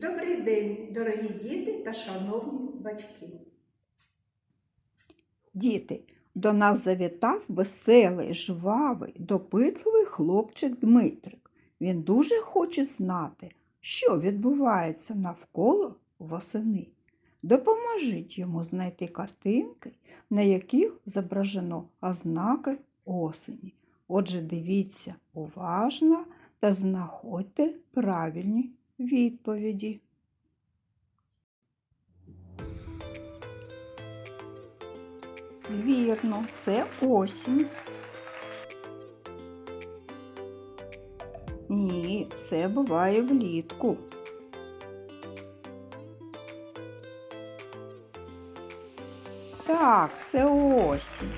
Добрий день, дорогі діти та шановні батьки. Діти, до нас завітав веселий, жвавий, допитливий хлопчик Дмитрик. Він дуже хоче знати, що відбувається навколо восени. Допоможіть йому знайти картинки, на яких зображено ознаки осені. Отже, дивіться уважно та знаходьте правильні відповіді. Вірно, це осінь. Ні, це буває влітку. Так, це осінь.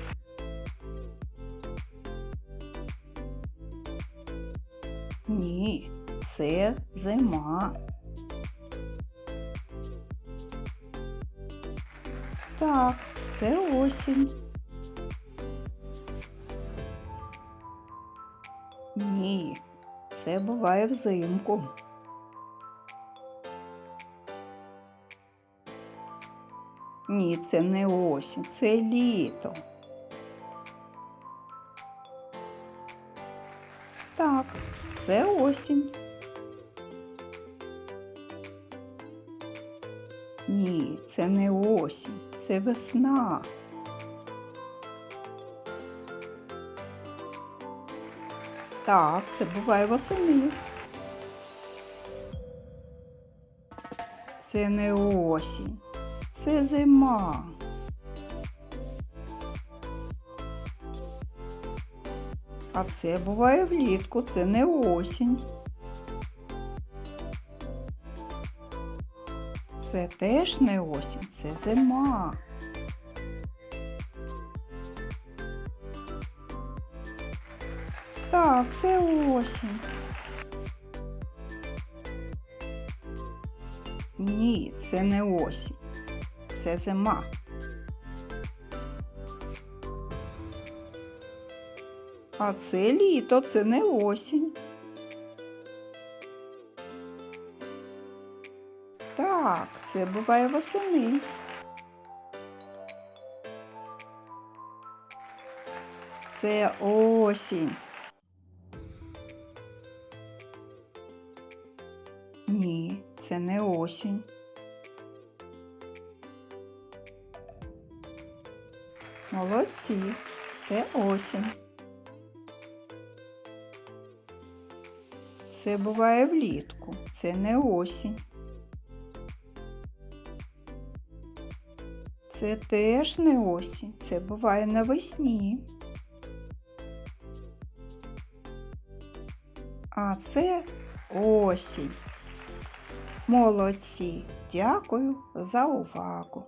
Ні, це зима. Так, це осінь. Ні, це буває взимку. Ні, це не осінь, це літо. Так, це осінь. Ні, це не осінь, це весна. Так, це буває восени. Це не осінь, це зима. А це буває влітку, це не осінь. Це теж не осінь, це зима. Так, це осінь. Ні, це не осінь. Це зима. А це літо, це не осінь. Так, це буває восени. Це осінь. Ні, це не осінь. Молодці, це осінь. Це буває влітку, це не осінь. Це теж не осінь, це буває навесні. А це осінь. Молодці. Дякую за увагу.